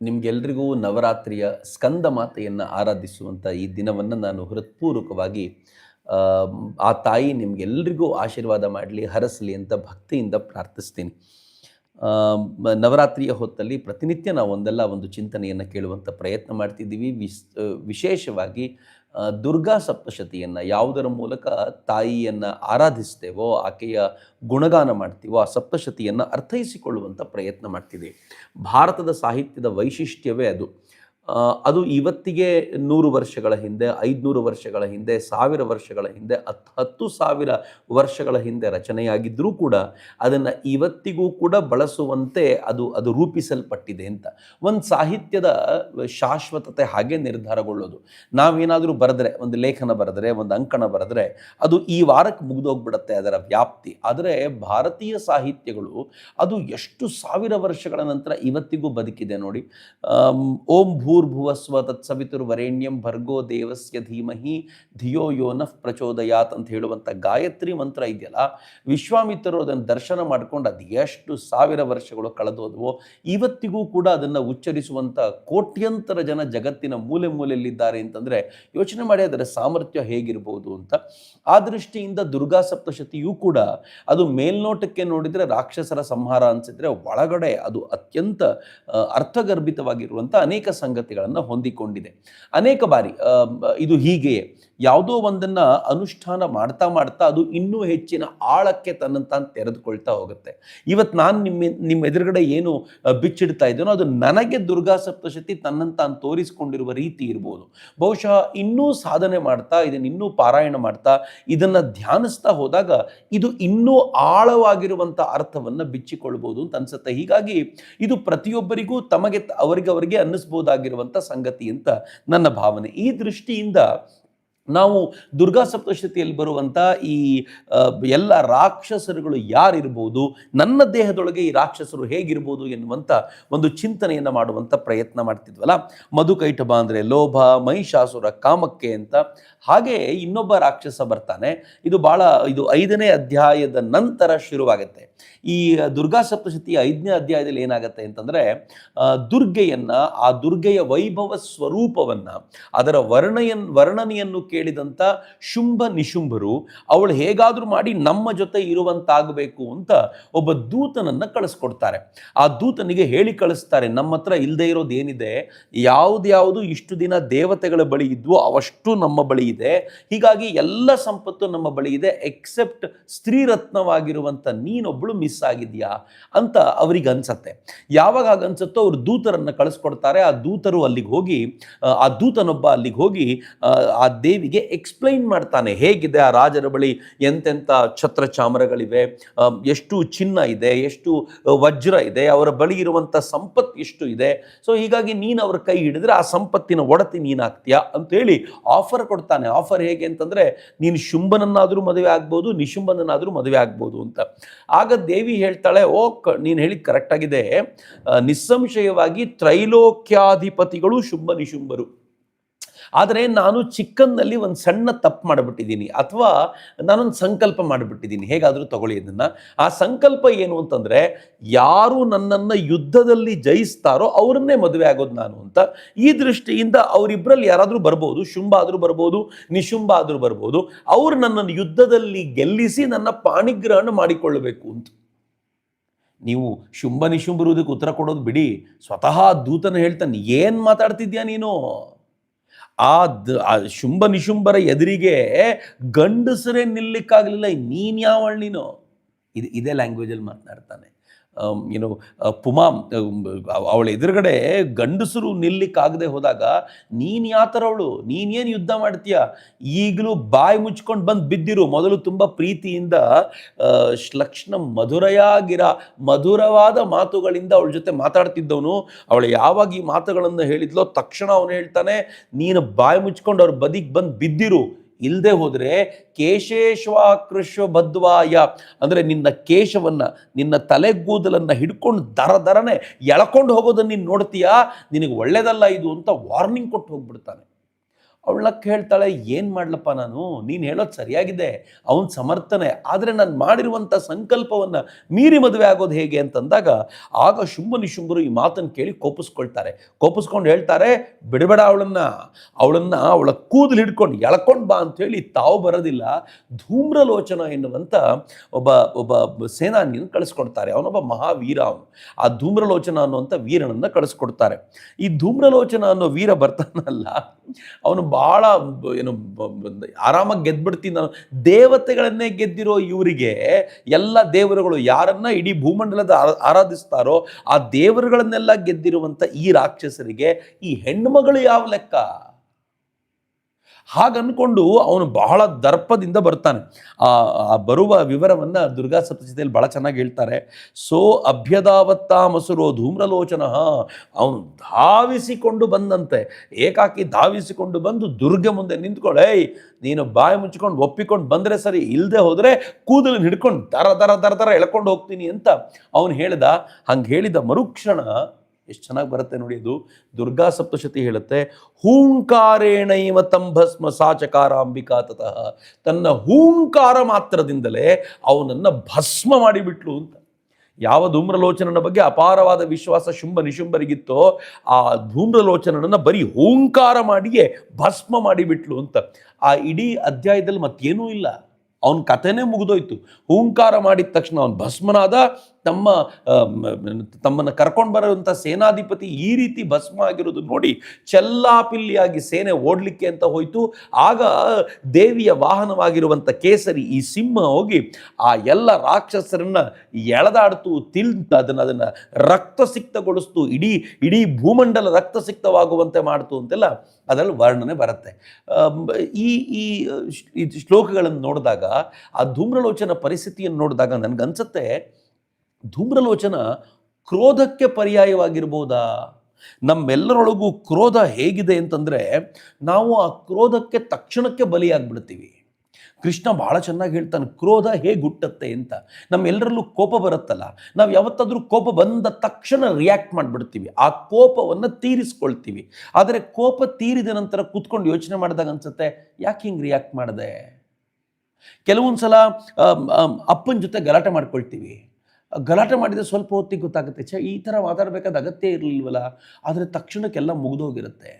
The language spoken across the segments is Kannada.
ನಿಮಗೆಲ್ರಿಗೂ ನವರಾತ್ರಿಯ ಸ್ಕಂದ ಮಾತೆಯನ್ನು ಆರಾಧಿಸುವಂಥ ಈ ದಿನವನ್ನು ನಾನು ಹೃತ್ಪೂರ್ವಕವಾಗಿ ಆ, ತಾಯಿ ನಿಮಗೆಲ್ರಿಗೂ ಆಶೀರ್ವಾದ ಮಾಡಲಿ ಹರಸಲಿ ಅಂತ ಭಕ್ತಿಯಿಂದ ಪ್ರಾರ್ಥಿಸ್ತೀನಿ. ನವರಾತ್ರಿಯ ಹೊತ್ತಲ್ಲಿ ಪ್ರತಿನಿತ್ಯ ನಾವು ಒಂದಲ್ಲ ಒಂದು ಚಿಂತನೆಯನ್ನು ಕೇಳುವಂಥ ಪ್ರಯತ್ನ ಮಾಡ್ತಿದ್ದೀವಿ. ವಿಶೇಷವಾಗಿ ದುರ್ಗಾ ಸಪ್ತಶತಿಯನ್ನು ಯಾವುದರ ಮೂಲಕ ತಾಯಿಯನ್ನು ಆರಾಧಿಸ್ತೇವೋ, ಆಕೆಯ ಗುಣಗಾನ ಮಾಡ್ತೀವೋ, ಆ ಸಪ್ತಶತಿಯನ್ನು ಅರ್ಥೈಸಿಕೊಳ್ಳುವಂಥ ಪ್ರಯತ್ನ ಮಾಡ್ತಿದೆ. ಭಾರತದ ಸಾಹಿತ್ಯದ ವೈಶಿಷ್ಟ್ಯವೇ ಅದು. ಅದು ಇವತ್ತಿಗೆ ನೂರು ವರ್ಷಗಳ ಹಿಂದೆ, ಐದುನೂರು ವರ್ಷಗಳ ಹಿಂದೆ, ಸಾವಿರ ವರ್ಷಗಳ ಹಿಂದೆ ಹತ್ತು ಹತ್ತು ಸಾವಿರ ವರ್ಷಗಳ ಹಿಂದೆ ರಚನೆಯಾಗಿದ್ದರೂ ಕೂಡ ಅದನ್ನು ಇವತ್ತಿಗೂ ಕೂಡ ಬಳಸುವಂತೆ ಅದು ಅದು ರೂಪಿಸಲ್ಪಟ್ಟಿದೆ ಅಂತ. ಒಂದು ಸಾಹಿತ್ಯದ ಶಾಶ್ವತತೆ ಹಾಗೆ ನಿರ್ಧಾರಗೊಳ್ಳೋದು. ನಾವೇನಾದರೂ ಬರೆದ್ರೆ, ಒಂದು ಲೇಖನ ಬರೆದ್ರೆ, ಒಂದು ಅಂಕಣ ಬರೆದ್ರೆ, ಅದು ಈ ವಾರಕ್ಕೆ ಮುಗಿದೋಗ್ಬಿಡತ್ತೆ ಅದರ ವ್ಯಾಪ್ತಿ. ಆದರೆ ಭಾರತೀಯ ಸಾಹಿತ್ಯಗಳು ಅದು ಎಷ್ಟು ಸಾವಿರ ವರ್ಷಗಳ ನಂತರ ಇವತ್ತಿಗೂ ಬದುಕಿದೆ ನೋಡಿ. ಓಂ ಓಂ ಭೂರ್ಭುವಸ್ವ ತತ್ಸವಿತುರ್ವರೇಣ್ಯಂ ಭರ್ಗೋ ದೇವಸ್ಯ ಧೀಮಹಿ ಧಿಯೋ ಯೋನಃ ಪ್ರಚೋದಯಾತ್ ಅಂತ ಹೇಳುವಂಥ ಗಾಯತ್ರಿ ಮಂತ್ರ ಇದೆಯಲ್ಲ, ವಿಶ್ವಾಮಿತ್ರರು ಅದನ್ನು ದರ್ಶನ ಮಾಡ್ಕೊಂಡು ಅದು ಎಷ್ಟು ಸಾವಿರ ವರ್ಷಗಳು ಕಳೆದೋದವೋ ಇವತ್ತಿಗೂ ಕೂಡ ಅದನ್ನು ಉಚ್ಚರಿಸುವಂಥ ಕೋಟ್ಯಂತರ ಜನ ಜಗತ್ತಿನ ಮೂಲೆ ಮೂಲೆಯಲ್ಲಿದ್ದಾರೆ ಅಂತಂದರೆ ಯೋಚನೆ ಮಾಡಿ ಅದರ ಸಾಮರ್ಥ್ಯ ಹೇಗಿರ್ಬೋದು ಅಂತ. ಆ ದೃಷ್ಟಿಯಿಂದ ದುರ್ಗಾ ಸಪ್ತಶತಿಯೂ ಕೂಡ ಅದು ಮೇಲ್ನೋಟಕ್ಕೆ ನೋಡಿದರೆ ರಾಕ್ಷಸರ ಸಂಹಾರ ಅನಿಸಿದ್ರೆ ಒಳಗಡೆ ಅದು ಅತ್ಯಂತ ಅರ್ಥಗರ್ಭಿತವಾಗಿರುವಂಥ ಅನೇಕ ಸಂಗತಿಗಳನ್ನು ಹೊಂದಿಕೊಂಡಿದೆ. ಅನೇಕ ಬಾರಿ ಇದು ಹೀಗೆಯೇ. ಯಾವುದೋ ಒಂದನ್ನು ಅನುಷ್ಠಾನ ಮಾಡ್ತಾ ಮಾಡ್ತಾ ಅದು ಇನ್ನೂ ಹೆಚ್ಚಿನ ಆಳಕ್ಕೆ ತನ್ನನ್ನು ತಾನು ತೆರೆದುಕೊಳ್ತಾ ಹೋಗುತ್ತೆ. ಇವತ್ತು ನಾನು ನಿಮ್ಮ ನಿಮ್ಮ ಎದುರುಗಡೆ ಏನು ಬಿಚ್ಚಿಡ್ತಾ ಇದ್ದೇನೋ ಅದು ನನಗೆ ದುರ್ಗಾ ಸಪ್ತಶತಿ ತನ್ನನ್ನು ತಾನು ತೋರಿಸಿಕೊಂಡಿರುವ ರೀತಿ ಇರ್ಬೋದು. ಬಹುಶಃ ಇನ್ನೂ ಸಾಧನೆ ಮಾಡ್ತಾ, ಇದನ್ನು ಇನ್ನೂ ಪಾರಾಯಣ ಮಾಡ್ತಾ, ಇದನ್ನು ಧ್ಯಾನಿಸ್ತಾ ಹೋದಾಗ ಇದು ಇನ್ನೂ ಆಳವಾಗಿರುವಂಥ ಅರ್ಥವನ್ನು ಬಿಚ್ಚಿಕೊಳ್ಬೋದು ಅಂತ ಅನ್ಸುತ್ತೆ. ಹೀಗಾಗಿ ಇದು ಪ್ರತಿಯೊಬ್ಬರಿಗೂ ತಮಗೆ ಅವರಿಗೆ ಅವರಿಗೆ ಅನ್ನಿಸ್ಬೋದಾಗಿರುವಂಥ ಸಂಗತಿ ಅಂತ ನನ್ನ ಭಾವನೆ. ಈ ದೃಷ್ಟಿಯಿಂದ ನಾವು ದುರ್ಗಾ ಸಪ್ತಶತಿಯಲ್ಲಿ ಬರುವಂಥ ಈ ಎಲ್ಲ ರಾಕ್ಷಸರುಗಳು ಯಾರಿರ್ಬೋದು, ನನ್ನ ದೇಹದೊಳಗೆ ಈ ರಾಕ್ಷಸರು ಹೇಗಿರ್ಬೋದು ಎನ್ನುವಂಥ ಒಂದು ಚಿಂತನೆಯನ್ನು ಮಾಡುವಂಥ ಪ್ರಯತ್ನ ಮಾಡ್ತಿದ್ವಲ್ಲ. ಮಧುಕೈಟಭ ಅಂದರೆ ಲೋಭ, ಮಹಿಷಾಸುರ, ಕಾಮಕ್ಕೆ ಅಂತ. ಹಾಗೆ ಇನ್ನೊಬ್ಬ ರಾಕ್ಷಸ ಬರ್ತಾನೆ. ಇದು ಭಾಳ ಇದು ಐದನೇ ಅಧ್ಯಾಯದ ನಂತರ ಶುರುವಾಗುತ್ತೆ. ಈ ದುರ್ಗಾ ಸಪ್ತಶತಿ ಐದನೇ ಅಧ್ಯಾಯದಲ್ಲಿ ಏನಾಗುತ್ತೆ ಅಂತಂದರೆ ದುರ್ಗೆಯನ್ನು, ಆ ದುರ್ಗೆಯ ವೈಭವ ಸ್ವರೂಪವನ್ನು, ಅದರ ವರ್ಣಯನ್, ವರ್ಣನೆಯನ್ನು ಕೇಳಿದಂಥ ಶುಂಭ ನಿಶುಂಭರು, ಅವಳು ಹೇಗಾದರೂ ಮಾಡಿ ನಮ್ಮ ಜೊತೆ ಇರುವಂತಾಗಬೇಕು ಅಂತ ಒಬ್ಬ ದೂತನನ್ನು ಕಳಿಸ್ಕೊಡ್ತಾರೆ. ಆ ದೂತನಿಗೆ ಹೇಳಿ ಕಳಿಸ್ತಾರೆ, ನಮ್ಮ ಹತ್ರ ಇಲ್ಲದೆ ಇರೋದೇನಿದೆ ಯಾವ್ದ್ಯಾವುದು ಇಷ್ಟು ದಿನ ದೇವತೆಗಳ ಬಳಿ ಇದ್ವೋ ಅವಷ್ಟು ನಮ್ಮ ಬಳಿ ಇದೆ. ಹೀಗಾಗಿ ಎಲ್ಲ ಸಂಪತ್ತು ನಮ್ಮ ಬಳಿ ಇದೆ ಎಕ್ಸೆಪ್ಟ್ ಸ್ತ್ರೀರತ್ನವಾಗಿರುವಂಥ ನೀನೊಬ್ಬಳು ಮಿಸ್ ಆಗಿದೆಯಾ ಅಂತ ಅವ್ರಿಗೆ ಅನ್ಸತ್ತೆ. ಯಾವಾಗ ಹಾಗೆ ಅನ್ಸುತ್ತೋ ಅವ್ರು ದೂತರನ್ನು ಕಳಿಸ್ಕೊಡ್ತಾರೆ ಆ ದೂತರು ಅಲ್ಲಿಗೆ ಹೋಗಿ ಆ, ದೂತನೊಬ್ಬ ಅಲ್ಲಿಗೆ ಹೋಗಿ ಆ, ದೇವಿಗೆ ಎಕ್ಸ್ಪ್ಲೈನ್ ಮಾಡ್ತಾನೆ ಹೇಗಿದೆ ಆ ರಾಜರ ಬಳಿ ಎಂತೆಂಥ ಛತ್ರ ಚಾಮರಗಳಿವೆ ಎಷ್ಟು ಚಿನ್ನ ಇದೆ ಎಷ್ಟು ವಜ್ರ ಇದೆ ಅವರ ಬಳಿ ಇರುವಂಥ ಸಂಪತ್ತು ಎಷ್ಟು ಇದೆ. ಸೊ ಹೀಗಾಗಿ ನೀನು ಅವ್ರ ಕೈ ಹಿಡಿದ್ರೆ ಆ ಸಂಪತ್ತಿನ ಒಡತಿ ನೀನಾಗ್ತೀಯಾ ಅಂತೇಳಿ ಆಫರ್ ಕೊಡ್ತಾನೆ. ಆಫರ್ ಹೇಗೆ ಅಂತಂದ್ರೆ ನೀನು ಶುಂಭನನ್ನಾದರೂ ಮದುವೆ ಆಗ್ಬೋದು ನಿಶುಂಭನನ್ನಾದರೂ ಮದುವೆ ಆಗ್ಬೋದು ಅಂತ. ಆಗ ದೇವಿ ಹೇಳ್ತಾಳೆ ಓ ನೀನು ಹೇಳಿದ ಕರೆಕ್ಟಾಗಿದೆ ನಿಸ್ಸಂಶಯವಾಗಿ ತ್ರೈಲೋಕ್ಯಾಧಿಪತಿಗಳು ಶುಂಭ ನಿಶುಂಭರು ಆದರೆ ನಾನು ಚಿಕ್ಕನ್ನಲ್ಲಿ ಒಂದು ಸಣ್ಣ ತಪ್ಪು ಮಾಡಿಬಿಟ್ಟಿದ್ದೀನಿ ಅಥವಾ ನಾನೊಂದು ಸಂಕಲ್ಪ ಮಾಡಿಬಿಟ್ಟಿದ್ದೀನಿ. ಹೇಗಾದರೂ ತಗೊಳ್ಳಿ ಅದನ್ನು ಆ ಸಂಕಲ್ಪ ಏನು ಅಂತಂದರೆ, ಯಾರು ನನ್ನನ್ನು ಯುದ್ಧದಲ್ಲಿ ಜಯಿಸ್ತಾರೋ ಅವ್ರನ್ನೇ ಮದುವೆ ಆಗೋದು ನಾನು ಅಂತ ಈ ದೃಷ್ಟಿಯಿಂದ ಅವರಿಬ್ಬರಲ್ಲಿ ಯಾರಾದರೂ ಬರ್ಬೋದು, ಶುಂಭ ಆದರೂ ಬರ್ಬೋದು, ನಿಶುಂಭ ಆದರೂ ಬರ್ಬೋದು, ಅವರು ನನ್ನನ್ನು ಯುದ್ಧದಲ್ಲಿ ಗೆಲ್ಲಿಸಿ ನನ್ನ ಪಾಣಿಗ್ರಹಣ ಮಾಡಿಕೊಳ್ಳಬೇಕು ಅಂತ. ನೀವು ಶುಂಭ ನಿಶುಂಭ ಇರುವುದಕ್ಕೆ ಉತ್ತರ ಕೊಡೋದು ಬಿಡಿ. ಸ್ವತಃ ದೂತನ ಹೇಳ್ತಾನೆ, ಏನು ಮಾತಾಡ್ತಿದ್ಯಾ ನೀನು? ಆ ಶುಂಭ ನಿಶುಂಭರ ಎದುರಿಗೆ ಗಂಡಸರೇ ನಿಲ್ಲಿಕ್ಕಾಗಲಿಲ್ಲ ನೀನು ಯಾವಳು ನೀನು ಇದು ಇದೇ ಲ್ಯಾಂಗ್ವೇಜಲ್ಲಿ ಮಾತನಾಡ್ತಾನೆ. ಏನು ಪುಮಾ ಅವಳ ಎದುರುಗಡೆ ಗಂಡಸರು ನಿಲ್ಲಿಕ್ಕಾಗದೆ ಹೋದಾಗ, ನೀನು ಯಾತರವಳು ನೀನೇನು ಯುದ್ಧ ಮಾಡ್ತೀಯ? ಈಗಲೂ ಬಾಯಿ ಮುಚ್ಕೊಂಡು ಬಂದು ಬಿದ್ದಿರು. ಮೊದಲು ತುಂಬ ಪ್ರೀತಿಯಿಂದ ಲಕ್ಷಣ ಶ್ಲಕ್ಷ್ಣ ಮಧುರೆಯಾಗಿರ, ಮಧುರವಾದ ಮಾತುಗಳಿಂದ ಅವಳ ಜೊತೆ ಮಾತಾಡ್ತಿದ್ದವನು. ಅವಳು ಯಾವಾಗ ಈ ಮಾತುಗಳನ್ನು ಹೇಳಿದ್ಲೋ ತಕ್ಷಣ ಅವನು ಹೇಳ್ತಾನೆ, ನೀನು ಬಾಯಿ ಮುಚ್ಕೊಂಡು ಅವ್ರ ಬದಿಗೆ ಬಂದು ಬಿದ್ದಿರು. ಇಲ್ಲದೆ ಹೋದರೆ ಕೇಶೇಶ್ವಾಕೃಶ್ವ ಬದ್ವಾಯ ಅಂದರೆ ನಿನ್ನ ಕೇಶವನ್ನು, ನಿನ್ನ ತಲೆಗೂದಲನ್ನು ಹಿಡ್ಕೊಂಡು ದರ ದರನೇ ಎಳ್ಕೊಂಡು ಹೋಗೋದನ್ನು ನೀನು ನೋಡ್ತೀಯಾ? ನಿನಗೆ ಒಳ್ಳೇದಲ್ಲ ಇದು ಅಂತ ವಾರ್ನಿಂಗ್ ಕೊಟ್ಟು ಹೋಗ್ಬಿಡ್ತಾನೆ. ಅವಳ ಕೇಳ್ತಾಳೆ ಏನು ಮಾಡ್ಲಪ್ಪ ನಾನು? ನೀನು ಹೇಳೋದು ಸರಿಯಾಗಿದೆ. ಅವನ ಸಮರ್ಥನೆ. ಆದರೆ ನಾನು ಮಾಡಿರುವಂಥ ಸಂಕಲ್ಪವನ್ನು ಮೀರಿ ಮದುವೆ ಆಗೋದು ಹೇಗೆ ಅಂತಂದಾಗ, ಆಗ ಶುಂಭನಿ ಶುಂಭರು ಈ ಮಾತನ್ನು ಕೇಳಿ ಕೋಪಿಸ್ಕೊಳ್ತಾರೆ. ಕೋಪಿಸ್ಕೊಂಡು ಹೇಳ್ತಾರೆ, ಬಿಡಬೇಡ ಅವಳನ್ನ. ಅವಳನ್ನು ಅವಳ ಕೂದಲು ಹಿಡ್ಕೊಂಡು ಎಳ್ಕೊಂಡು ಬಾ ಅಂತೇಳಿ ತಾವು ಬರೋದಿಲ್ಲ. ಧೂಮ್ರಲೋಚನ ಎನ್ನುವಂಥ ಒಬ್ಬ ಒಬ್ಬ ಸೇನಾನಿಯನ್ನು ಕಳಿಸ್ಕೊಡ್ತಾರೆ. ಅವನೊಬ್ಬ ಮಹಾವೀರ ಅವನು. ಆ ಧೂಮ್ರಲೋಚನ ಅನ್ನುವಂಥ ವೀರನನ್ನು ಕಳಿಸ್ಕೊಡ್ತಾರೆ. ಈ ಧೂಮ್ರಲೋಚನ ಅನ್ನೋ ವೀರ ಬರ್ತಾನಲ್ಲ, ಅವನು ಭಾಳ ಏನು ಆರಾಮಾಗಿ ಗೆದ್ಬಿಡ್ತೀನಿ ನಾನು. ದೇವತೆಗಳನ್ನೇ ಗೆದ್ದಿರೋ ಇವರಿಗೆ ಎಲ್ಲ ದೇವರುಗಳು ಯಾರನ್ನ ಇಡೀ ಭೂಮಂಡಲದ ಆರಾಧಿಸ್ತಾರೋ ಆ ದೇವರುಗಳನ್ನೆಲ್ಲ ಗೆದ್ದಿರುವಂಥ ಈ ರಾಕ್ಷಸರಿಗೆ ಈ ಹೆಣ್ಮಗಳು ಯಾವ ಲೆಕ್ಕ? ಹಾಗನ್ಕೊಂಡು ಅವನು ಬಹಳ ದರ್ಪದಿಂದ ಬರ್ತಾನೆ. ಆ ಬರುವ ವಿವರವನ್ನು ದುರ್ಗಾ ಸಪ್ತಶತಿಯಲ್ಲಿ ಬಹಳ ಚೆನ್ನಾಗಿ ಹೇಳ್ತಾರೆ. ಸೋ ಅಭ್ಯದಾವತ್ತ ಮಸುರೋ ಧೂಮ್ರಲೋಚನ. ಅವನು ಧಾವಿಸಿಕೊಂಡು ಬಂದಂತೆ. ಏಕಾಕಿ ಧಾವಿಸಿಕೊಂಡು ಬಂದು ದುರ್ಗ ಮುಂದೆ ನಿಂತ್ಕೊಳ್ಳೆ ನೀನು ಬಾಯಿ ಮುಚ್ಕೊಂಡು ಒಪ್ಪಿಕೊಂಡು ಬಂದರೆ ಸರಿ ಇಲ್ಲದೆ ಹೋದರೆ ಕೂದಲು ಹಿಡ್ಕೊಂಡು ದರ ದರ ದರ ದರ ಎಳ್ಕೊಂಡು ಹೋಗ್ತೀನಿ ಅಂತ ಅವನು ಹೇಳಿದ. ಹಂಗೆ ಹೇಳಿದ ಮರುಕ್ಷಣ ಎಷ್ಟು ಚೆನ್ನಾಗಿ ಬರುತ್ತೆ ನೋಡಿ ಅದು ದುರ್ಗಾ ಸಪ್ತಶತಿ ಹೇಳುತ್ತೆ, ಹೂಂಕಾರೇಣೈವ ತಂಭಸ್ಮ ಸಾಚಕಾರ ಅಂಬಿಕಾ ತತಃ. ತನ್ನ ಹೂಂಕಾರ ಮಾತ್ರದಿಂದಲೇ ಅವನನ್ನು ಭಸ್ಮ ಮಾಡಿಬಿಟ್ಲು ಅಂತ. ಯಾವ ಧೂಮ್ರಲೋಚನನ ಬಗ್ಗೆ ಅಪಾರವಾದ ವಿಶ್ವಾಸ ಶುಂಭ ನಿಶುಂಭರಿಗಿತ್ತೋ, ಆ ಧೂಮ್ರಲೋಚನನನ್ನು ಬರೀ ಹೂಂಕಾರ ಮಾಡಿಯೇ ಭಸ್ಮ ಮಾಡಿಬಿಟ್ಲು ಅಂತ. ಆ ಇಡೀ ಅಧ್ಯಾಯದಲ್ಲಿ ಮತ್ತೇನೂ ಇಲ್ಲ. ಅವನ ಕಥೆನೇ ಮುಗಿದೋಯ್ತು. ಹೂಂಕಾರ ಮಾಡಿದ ತಕ್ಷಣ ಅವನು ಭಸ್ಮನಾದ ತಮ್ಮ ತಮ್ಮನ್ನು ಕರ್ಕೊಂಡು ಬರುವಂಥ ಸೇನಾಧಿಪತಿ ಈ ರೀತಿ ಭಸ್ಮ ಆಗಿರೋದು ನೋಡಿ ಚೆಲ್ಲಾಪಿಲ್ಲಿಯಾಗಿ ಸೇನೆ ಓಡಲಿಕ್ಕೆ ಅಂತ ಹೋಯಿತು. ಆಗ ದೇವಿಯ ವಾಹನವಾಗಿರುವಂಥ ಕೇಸರಿ ಈ ಸಿಂಹ ಹೋಗಿ ಆ ಎಲ್ಲ ರಾಕ್ಷಸರನ್ನು ಎಳೆದಾಡ್ತು ತಿಂತ ಅದನ್ನು ಅದನ್ನು ರಕ್ತ ಸಿಕ್ತಗೊಳಿಸ್ತು ಇಡೀ ಇಡೀ ಭೂಮಂಡಲ ರಕ್ತ ಸಿಕ್ತವಾಗುವಂತೆ ಮಾಡ್ತು ಅಂತೆಲ್ಲ ಅದರಲ್ಲಿ ವರ್ಣನೆ ಬರುತ್ತೆ. ಈ ಈ ಈ ಶ್ಲೋಕಗಳನ್ನು ನೋಡಿದಾಗ, ಆ ಧೂಮ್ರಲೋಚನ ಪರಿಸ್ಥಿತಿಯನ್ನು ನೋಡಿದಾಗ ನನಗನ್ಸುತ್ತೆ ಧೂಮ್ರಲೋಚನ ಕ್ರೋಧಕ್ಕೆ ಪರ್ಯಾಯವಾಗಿರ್ಬೋದಾ? ನಮ್ಮೆಲ್ಲರೊಳಗೂ ಕ್ರೋಧ ಹೇಗಿದೆ ಅಂತಂದರೆ ನಾವು ಆ ಕ್ರೋಧಕ್ಕೆ ತಕ್ಷಣಕ್ಕೆ ಬಲಿಯಾಗ್ಬಿಡ್ತೀವಿ. ಕೃಷ್ಣ ಭಾಳ ಚೆನ್ನಾಗಿ ಹೇಳ್ತಾನೆ, ಕ್ರೋಧ ಹೇಗೆ ಹುಟ್ಟತ್ತೆ ಅಂತ. ನಮ್ಮೆಲ್ಲರಲ್ಲೂ ಕೋಪ ಬರುತ್ತಲ್ಲ. ನಾವು ಯಾವತ್ತಾದರೂ ಕೋಪ ಬಂದ ತಕ್ಷಣ ರಿಯಾಕ್ಟ್ ಮಾಡಿಬಿಡ್ತೀವಿ. ಆ ಕೋಪವನ್ನು ತೀರಿಸ್ಕೊಳ್ತೀವಿ. ಆದರೆ ಕೋಪ ತೀರಿದ ನಂತರ ಕೂತ್ಕೊಂಡು ಯೋಚನೆ ಮಾಡಿದಾಗ ಅನ್ಸುತ್ತೆ, ಯಾಕೆ ಹಿಂಗೆ ರಿಯಾಕ್ಟ್ ಮಾಡಿದೆ? ಕೆಲವೊಂದು ಸಲ ಅಪ್ಪನ ಜೊತೆ ಗಲಾಟೆ ಮಾಡ್ಕೊಳ್ತೀವಿ. ಗಲಾಟೆ ಮಾಡಿದರೆ ಸ್ವಲ್ಪ ಹೊತ್ತಿಗೆ ಗೊತ್ತಾಗುತ್ತೆ. ಛ ಈ ಥರ ಮಾತಾಡಬೇಕಾದ ಅಗತ್ಯ ಇರಲಿಲ್ವಲ್ಲ? ಆದರೆ ತಕ್ಷಣಕ್ಕೆಲ್ಲ ಮುಗಿದೋಗಿರುತ್ತೆ.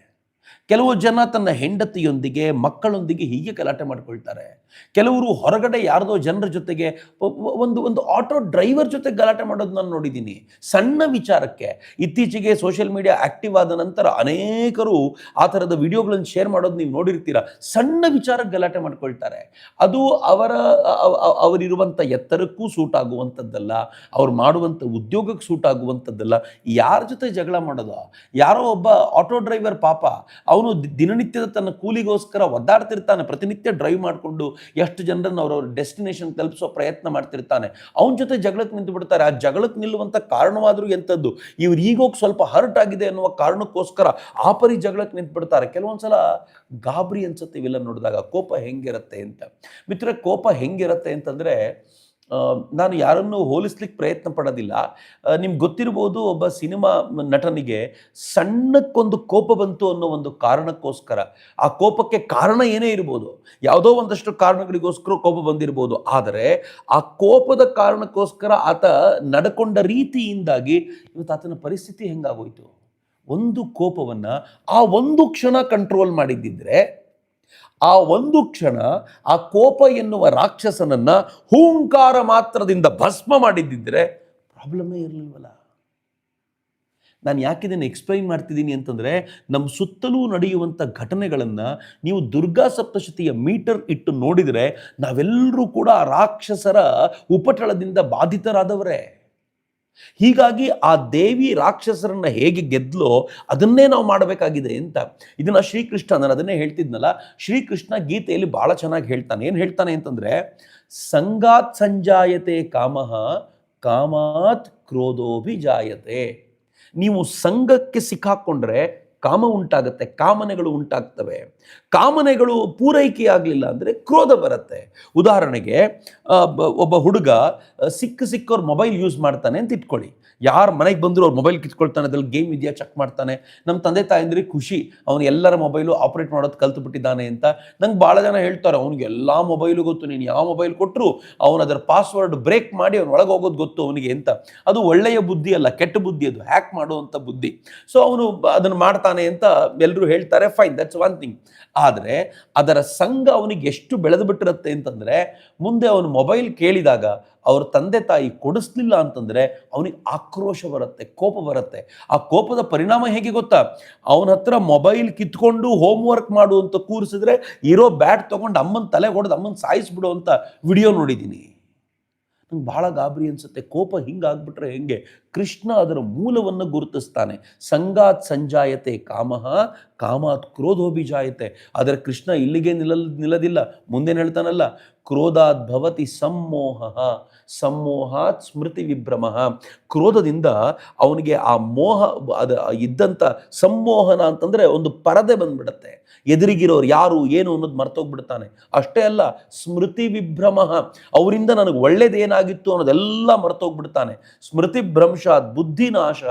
ಕೆಲವು ಜನ ತನ್ನ ಹೆಂಡತಿಯೊಂದಿಗೆ, ಮಕ್ಕಳೊಂದಿಗೆ ಹೀಗೆ ಗಲಾಟೆ ಮಾಡ್ಕೊಳ್ತಾರೆ. ಕೆಲವರು ಹೊರಗಡೆ ಯಾರದೋ ಜನರ ಜೊತೆಗೆ ಒಂದು ಒಂದು ಆಟೋ ಡ್ರೈವರ್ ಜೊತೆ ಗಲಾಟೆ ಮಾಡೋದು ನಾನು ನೋಡಿದ್ದೀನಿ ಸಣ್ಣ ವಿಚಾರಕ್ಕೆ. ಇತ್ತೀಚೆಗೆ ಸೋಷಿಯಲ್ ಮೀಡಿಯಾ ಆಕ್ಟಿವ್ ಆದ ನಂತರ ಅನೇಕರು ಆ ಥರದ ವಿಡಿಯೋಗಳನ್ನು ಶೇರ್ ಮಾಡೋದು ನೀವು ನೋಡಿರ್ತೀರ. ಸಣ್ಣ ವಿಚಾರಕ್ಕೆ ಗಲಾಟೆ ಮಾಡ್ಕೊಳ್ತಾರೆ. ಅದು ಅವರ, ಅವ- ಅವ- ಅವರಿರುವಂಥ ಎತ್ತರಕ್ಕೂ ಸೂಟ್ ಆಗುವಂಥದ್ದಲ್ಲ ಅವ್ರು ಮಾಡುವಂಥ ಉದ್ಯೋಗಕ್ಕೆ ಸೂಟ್ ಆಗುವಂಥದ್ದಲ್ಲ ಯಾರ ಜೊತೆ ಜಗಳ ಮಾಡೋದು? ಯಾರೋ ಒಬ್ಬ ಆಟೋ ಡ್ರೈವರ್ ಪಾಪ ಅವನು ದಿನನಿತ್ಯದ ತನ್ನ ಕೂಲಿಗೋಸ್ಕರ ಒದ್ದಾಡ್ತಿರ್ತಾನೆ, ಪ್ರತಿನಿತ್ಯ ಡ್ರೈವ್ ಮಾಡಿಕೊಂಡು ಎಷ್ಟು ಜನರನ್ನು ಅವರವ್ರ ಡೆಸ್ಟಿನೇಷನ್ ತಲುಪಿಸೋ ಪ್ರಯತ್ನ ಮಾಡ್ತಿರ್ತಾನೆ. ಅವನ ಜೊತೆ ಜಗಳಕ್ಕೆ ನಿಂತು ಬಿಡ್ತಾರೆ. ಆ ಜಗಳಕ್ಕೆ ನಿಲ್ಲುವಂಥ ಕಾರಣವಾದರೂ ಎಂಥದ್ದು ಇವ್ರು ಈಗೋಗಿ ಸ್ವಲ್ಪ ಹರ್ಟ್ ಆಗಿದೆ ಅನ್ನುವ ಕಾರಣಕ್ಕೋಸ್ಕರ ಆ ಪರಿ ಜಗಳಕ್ಕೆ ನಿಂತು ಬಿಡ್ತಾರೆ. ಕೆಲವೊಂದ್ಸಲ ಗಾಬರಿ ಅನ್ಸುತ್ತೆ ಇವೆಲ್ಲ ನೋಡಿದಾಗ. ಕೋಪ ಹೆಂಗಿರುತ್ತೆ ಅಂತ. ಮಿತ್ರ ಕೋಪ ಹೆಂಗಿರುತ್ತೆ ಅಂತಂದರೆ ನಾನು ಯಾರನ್ನೂ ಹೋಲಿಸ್ಲಿಕ್ಕೆ ಪ್ರಯತ್ನ ಪಡೋದಿಲ್ಲ. ನಿಮ್ಗೆ ಗೊತ್ತಿರ್ಬೋದು ಒಬ್ಬ ಸಿನಿಮಾ ನಟನಿಗೆ ಸಣ್ಣಕ್ಕೊಂದು ಕೋಪ ಬಂತು ಅನ್ನೋ ಒಂದು ಕಾರಣಕ್ಕೋಸ್ಕರ. ಆ ಕೋಪಕ್ಕೆ ಕಾರಣ ಏನೇ ಇರ್ಬೋದು, ಯಾವುದೋ ಒಂದಷ್ಟು ಕಾರಣಗಳಿಗೋಸ್ಕರ ಕೋಪ ಬಂದಿರ್ಬೋದು, ಆದರೆ ಆ ಕೋಪದ ಕಾರಣಕ್ಕೋಸ್ಕರ ಆತ ನಡ್ಕೊಂಡ ರೀತಿಯಿಂದಾಗಿ ಇವತ್ತು ಆತನ ಪರಿಸ್ಥಿತಿ ಹೆಂಗಾಗೋಯ್ತು? ಒಂದು ಕೋಪವನ್ನು ಆ ಒಂದು ಕ್ಷಣ ಕಂಟ್ರೋಲ್ ಮಾಡಿದ್ದಿದ್ರೆ ಆ ಒಂದು ಕ್ಷಣ ಆ ಕೋಪ ಎನ್ನುವ ರಾಕ್ಷಸನನ್ನ ಹೂಂಕಾರ ಮಾತ್ರದಿಂದ ಭಸ್ಮ ಮಾಡಿದ್ದಿದ್ರೆ ಪ್ರಾಬ್ಲಮೇ ಇರಲಿಲ್ವಲ್ಲ. ನಾನು ಯಾಕಿದನ್ನು ಎಕ್ಸ್ಪ್ಲೈನ್ ಮಾಡ್ತಿದ್ದೀನಿ ಅಂತಂದರೆ ನಮ್ಮ ಸುತ್ತಲೂ ನಡೆಯುವಂಥ ಘಟನೆಗಳನ್ನು ನೀವು ದುರ್ಗಾ ಸಪ್ತಶತಿಯ ಮೀಟರ್ ಇಟ್ಟು ನೋಡಿದರೆ ನಾವೆಲ್ಲರೂ ಕೂಡ ರಾಕ್ಷಸರ ಉಪಟಳದಿಂದ ಬಾಧಿತರಾದವರೇ. ಹೀಗಾಗಿ ಆ ದೇವಿ ರಾಕ್ಷಸರನ್ನ ಹೇಗೆ ಗೆದ್ಲೋ ಅದನ್ನೇ ನಾವು ಮಾಡಬೇಕಾಗಿದೆ ಅಂತ. ಇದನ್ನ ಶ್ರೀಕೃಷ್ಣ, ನಾನು ಅದನ್ನೇ ಹೇಳ್ತಿದ್ನಲ್ಲ, ಶ್ರೀಕೃಷ್ಣ ಗೀತೆಯಲ್ಲಿ ಬಹಳ ಚೆನ್ನಾಗಿ ಹೇಳ್ತಾನೆ. ಏನು ಹೇಳ್ತಾನೆ ಅಂತಂದ್ರೆ, ಸಂಗಾತ್ ಸಂಜಾಯತೆ ಕಾಮಃ, ಕಾಮಾತ್ ಕ್ರೋಧೋಭಿಜಾಯತೆ. ನೀವು ಸಂಘಕ್ಕೆ ಸಿಕ್ಕಾಕೊಂಡ್ರೆ ಕಾಮ ಉಂಟಾಗುತ್ತೆ, ಕಾಮನೆಗಳು ಉಂಟಾಗ್ತವೆ. ಕಾಮನೆಗಳು ಪೂರೈಕೆ ಆಗಲಿಲ್ಲ ಅಂದರೆ ಕ್ರೋಧ ಬರುತ್ತೆ. ಉದಾಹರಣೆಗೆ ಒಬ್ಬ ಹುಡುಗ ಸಿಕ್ಕ ಸಿಕ್ಕವ್ರ ಮೊಬೈಲ್ ಯೂಸ್ ಮಾಡ್ತಾನೆ ಅಂತ ಇಟ್ಕೊಳ್ಳಿ. ಯಾರು ಮನೆಗೆ ಬಂದರೂ ಅವ್ರ ಮೊಬೈಲ್ ಕಿತ್ಕೊಳ್ತಾನೆ, ಅದ್ರಲ್ಲಿ ಗೇಮ್ ಇದೆಯಾ ಚೆಕ್ ಮಾಡ್ತಾನೆ. ನಮ್ಮ ತಂದೆ ತಾಯಂದ್ರಿಗೆ ಖುಷಿ, ಅವನು ಎಲ್ಲರ ಮೊಬೈಲು ಆಪ್ರೇಟ್ ಮಾಡೋದು ಕಲ್ತು ಬಿಟ್ಟಿದ್ದಾನೆ ಅಂತ. ನಂಗೆ ಭಾಳ ಜನ ಹೇಳ್ತಾರೆ, ಅವ್ನಿಗೆ ಎಲ್ಲ ಮೊಬೈಲು ಗೊತ್ತು, ನೀನು ಯಾವ ಮೊಬೈಲ್ ಕೊಟ್ಟರು ಅವನು ಅದರ ಪಾಸ್ವರ್ಡ್ ಬ್ರೇಕ್ ಮಾಡಿ ಅವ್ನು ಒಳಗೆ ಹೋಗೋದು ಗೊತ್ತು ಅವನಿಗೆ ಅಂತ. ಅದು ಒಳ್ಳೆಯ ಬುದ್ಧಿ ಅಲ್ಲ, ಕೆಟ್ಟ ಬುದ್ಧಿ ಅದು ಹ್ಯಾಕ್ ಮಾಡುವಂಥ ಬುದ್ಧಿ. ಸೊ ಅವನು ಅದನ್ನು ಮಾಡ್ತಾನೆ ಅಂತ ಎಲ್ಲರೂ ಹೇಳ್ತಾರೆ ಫೈನ್ ದಟ್ಸ್ ಒನ್ ಥಿಂಗ್ ಆದರೆ ಅದರ ಸಂಘ ಅವನಿಗೆ ಎಷ್ಟು ಬೆಳೆದು ಬಿಟ್ಟಿರುತ್ತೆ ಅಂತಂದರೆ, ಮುಂದೆ ಅವನು ಮೊಬೈಲ್ ಕೇಳಿದಾಗ ಅವ್ರ ತಂದೆ ತಾಯಿ ಕೊಡಿಸ್ಲಿಲ್ಲ ಅಂತಂದರೆ ಅವನಿಗೆ ಆಕ್ರೋಶ ಬರುತ್ತೆ, ಕೋಪ ಬರುತ್ತೆ. ಆ ಕೋಪದ ಪರಿಣಾಮ ಹೇಗೆ ಗೊತ್ತಾ? ಅವನ ಹತ್ರ ಮೊಬೈಲ್ ಕಿತ್ಕೊಂಡು ಹೋಮ್ವರ್ಕ್ ಮಾಡು ಅಂತ ಕೂರಿಸಿದ್ರೆ ಇರೋ ಬ್ಯಾಟ್ ತೊಗೊಂಡು ಅಮ್ಮನ ತಲೆ ಹೊಡೆದು ಅಮ್ಮನ ಸಾಯಿಸ್ಬಿಡು ಅಂತ ವಿಡಿಯೋ ನೋಡಿದ್ದೀನಿ ನಂಗೆ ಭಾಳ ಗಾಬರಿ ಅನ್ಸುತ್ತೆ, ಕೋಪ ಹಿಂಗಾಗ್ಬಿಟ್ರೆ ಹೆಂಗೆ? ಕೃಷ್ಣ ಅದರ ಮೂಲವನ್ನು ಗುರುತಿಸ್ತಾನೆ. ಸಂಗಾತ್ ಸಂಜಾಯತೆ ಕಾಮಃ ಕಾಮಾತ್ ಕ್ರೋಧೋಭಿಜಾಯತೆ ಆದರೆ ಕೃಷ್ಣ ಇಲ್ಲಿಗೆ ನಿಲ್ಲಲ್ ನಿಲ್ಲದಿಲ್ಲ ಮುಂದೇನು ಹೇಳ್ತಾನಲ್ಲ ಕ್ರೋಧಾತ್ ಭವತಿ ಸಮ್ಮೋಹ ಸಮ್ಮೋಹಾತ್ ಸ್ಮೃತಿ ವಿಭ್ರಮ. ಕ್ರೋಧದಿಂದ ಅವನಿಗೆ ಆ ಮೋಹ, ಅದ, ಇದ್ದಂಥ ಸಮ್ಮೋಹನ ಅಂತಂದರೆ ಒಂದು ಪರದೆ ಬಂದ್ಬಿಡುತ್ತೆ. ಎದುರಿಗಿರೋರು ಯಾರು, ಏನು ಅನ್ನೋದು ಮರ್ತೋಗ್ಬಿಡ್ತಾನೆ. ಅಷ್ಟೇ ಅಲ್ಲ, ಸ್ಮೃತಿ ವಿಭ್ರಮ. ಅವರಿಂದ ನನಗೆ ಒಳ್ಳೇದೇನಾಗಿತ್ತು ಅನ್ನೋದೆಲ್ಲ ಮರ್ತೋಗ್ಬಿಡ್ತಾನೆ. ಸ್ಮೃತಿ ಭ್ರಂಶಾತ್ ಬುದ್ಧಿನಾಶ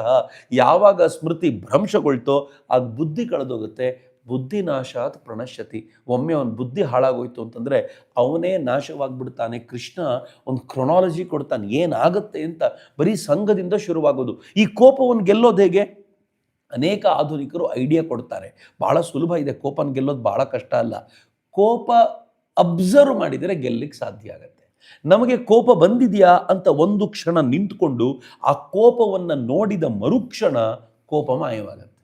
ಯಾವಾಗ ಸ್ಮೃತಿ ಭ್ರಂಶಗೊಳ್ತೋ, ಆಗ ಬುದ್ಧಿ ಕಳೆದೋಗುತ್ತೆ ಬುದ್ಧಿನಾಶಾತ್ ಪ್ರಣಶ್ಯತಿ. ಒಮ್ಮೆ ಅವನ ಬುದ್ಧಿ ಹಾಳಾಗೋಯ್ತು ಅಂತಂದರೆ ಅವನೇ ನಾಶವಾಗ್ಬಿಡ್ತಾನೆ. ಕೃಷ್ಣ ಒಂದು ಕ್ರೊನಾಲಜಿ ಕೊಡ್ತಾನೆ. ಏನಾಗುತ್ತೆ ಅಂತ ಬರೀ ಸಂಘದಿಂದ ಶುರುವಾಗೋದು. ಈ ಕೋಪವನ್ನು ಗೆಲ್ಲೋದು ಹೇಗೆ? ಅನೇಕ ಆಧುನಿಕರು ಐಡಿಯಾ ಕೊಡ್ತಾರೆ. ಭಾಳ ಸುಲಭ ಇದೆ. ಕೋಪನ ಗೆಲ್ಲೋದು ಭಾಳ ಕಷ್ಟ ಅಲ್ಲ. ಕೋಪ ಅಬ್ಸರ್ವ್ ಮಾಡಿದರೆ ಗೆಲ್ಲಕ್ಕೆ ಸಾಧ್ಯ ಆಗುತ್ತೆ. ನಮಗೆ ಕೋಪ ಬಂದಿದೆಯಾ ಅಂತ ಒಂದು ಕ್ಷಣ ನಿಂತ್ಕೊಂಡು ಆ ಕೋಪವನ್ನು ನೋಡಿದ ಮರುಕ್ಷಣ ಕೋಪ ಮಾಯವಾಗುತ್ತೆ.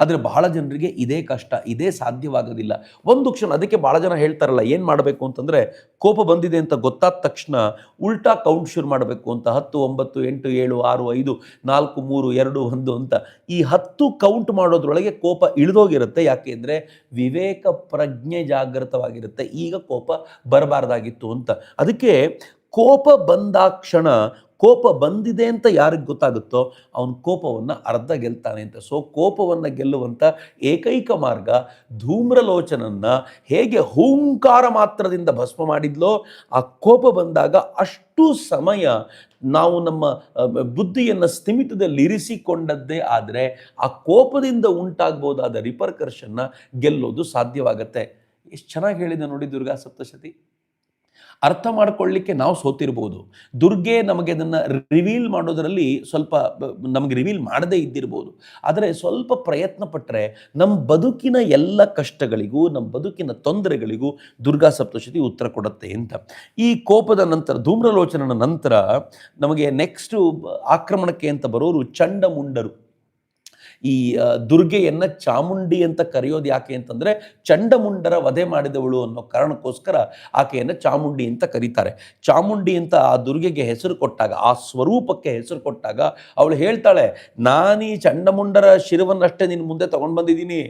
ಆದರೆ ಬಹಳ ಜನರಿಗೆ ಇದೇ ಕಷ್ಟ, ಇದೇ ಸಾಧ್ಯವಾಗೋದಿಲ್ಲ. ಒಂದು ಕ್ಷಣ ಅದಕ್ಕೆ ಭಾಳ ಜನ ಹೇಳ್ತಾರಲ್ಲ, ಏನು ಮಾಡಬೇಕು ಅಂತಂದರೆ ಕೋಪ ಬಂದಿದೆ ಅಂತ ಗೊತ್ತಾದ ತಕ್ಷಣ ಉಲ್ಟಾ ಕೌಂಟ್ ಶುರು ಮಾಡಬೇಕು ಅಂತ, ಹತ್ತು, ಒಂಬತ್ತು, ಎಂಟು, ಏಳು, ಆರು, ಐದು, ನಾಲ್ಕು, ಮೂರು, ಎರಡು, ಒಂದು ಅಂತ. ಈ ಹತ್ತು ಕೌಂಟ್ ಮಾಡೋದ್ರೊಳಗೆ ಕೋಪ ಇಳಿದೋಗಿರುತ್ತೆ. ಯಾಕೆ ಅಂದರೆ ವಿವೇಕ ಪ್ರಜ್ಞೆ ಜಾಗೃತವಾಗಿರುತ್ತೆ. ಈಗ ಕೋಪ ಬರಬಾರ್ದಾಗಿತ್ತು ಅಂತ. ಅದಕ್ಕೆ ಕೋಪ ಬಂದಾಕ್ಷಣ ಕೋಪ ಬಂದಿದೆ ಅಂತ ಯಾರಿಗೆ ಗೊತ್ತಾಗುತ್ತೋ ಅವನ ಕೋಪವನ್ನು ಅರ್ಧ ಗೆಲ್ತಾನೆ ಅಂತ. ಸೊ ಕೋಪವನ್ನು ಗೆಲ್ಲುವಂಥ ಏಕೈಕ ಮಾರ್ಗ ಧೂಮ್ರಲೋಚನನ್ನು ಹೇಗೆ ಹೂಂಕಾರ ಮಾತ್ರದಿಂದ ಭಸ್ಮ ಮಾಡಿದ್ಲೋ ಆ ಕೋಪ ಬಂದಾಗ ಅಷ್ಟು ಸಮಯ ನಾವು ನಮ್ಮ ಬುದ್ಧಿಯನ್ನು ಸ್ಥಿಮಿತದಲ್ಲಿ ಇರಿಸಿಕೊಂಡದ್ದೇ ಆದರೆ ಆ ಕೋಪದಿಂದ ಉಂಟಾಗ್ಬೋದಾದ ರಿಪರ್ಕರ್ಷನ್ನ ಗೆಲ್ಲೋದು ಸಾಧ್ಯವಾಗತ್ತೆ. ಎಷ್ಟು ಚೆನ್ನಾಗಿ ಹೇಳಿದೆ ನೋಡಿ ದುರ್ಗಾ ಸಪ್ತಶತಿ. ಅರ್ಥ ಮಾಡ್ಕೊಳ್ಳಿಕ್ಕೆ ನಾವು ಸೋತಿರ್ಬೋದು. ದುರ್ಗೆ ನಮಗೆ ಅದನ್ನು ರಿವೀಲ್ ಮಾಡೋದರಲ್ಲಿ ಸ್ವಲ್ಪ ನಮಗೆ ರಿವೀಲ್ ಮಾಡದೇ ಇದ್ದಿರ್ಬೋದು. ಆದರೆ ಸ್ವಲ್ಪ ಪ್ರಯತ್ನ ಪಟ್ಟರೆ ನಮ್ಮ ಬದುಕಿನ ಎಲ್ಲ ಕಷ್ಟಗಳಿಗೂ ನಮ್ಮ ಬದುಕಿನ ತೊಂದರೆಗಳಿಗೂ ದುರ್ಗಾ ಸಪ್ತಶತಿ ಉತ್ತರ ಕೊಡುತ್ತೆ ಅಂತ. ಈ ಕೋಪದ ನಂತರ ಧೂಮ್ರಲೋಚನನ ನಂತರ ನಮಗೆ ನೆಕ್ಸ್ಟು ಆಕ್ರಮಣಕ್ಕೆ ಅಂತ ಬರೋರು ಚಂಡಮುಂಡರು. ಈ ದುರ್ಗೆಯನ್ನು ಚಾಮುಂಡಿ ಅಂತ ಕರೆಯೋದು ಯಾಕೆ ಅಂತಂದ್ರೆ ಚಂಡಮುಂಡರ ವಧೆ ಮಾಡಿದವಳು ಅನ್ನೋ ಕಾರಣಕ್ಕೋಸ್ಕರ ಆಕೆಯನ್ನು ಚಾಮುಂಡಿ ಅಂತ ಕರೀತಾರೆ. ಚಾಮುಂಡಿ ಅಂತ ಆ ದುರ್ಗೆಗೆ ಹೆಸರು ಕೊಟ್ಟಾಗ, ಆ ಸ್ವರೂಪಕ್ಕೆ ಹೆಸರು ಕೊಟ್ಟಾಗ ಅವಳು ಹೇಳ್ತಾಳೆ, ನಾನೀ ಚಂಡಮುಂಡರ ಶಿರವನ್ನಷ್ಟೇ ನಿನ್ನ ಮುಂದೆ ತಗೊಂಡು ಬಂದಿದ್ದೀನಿ.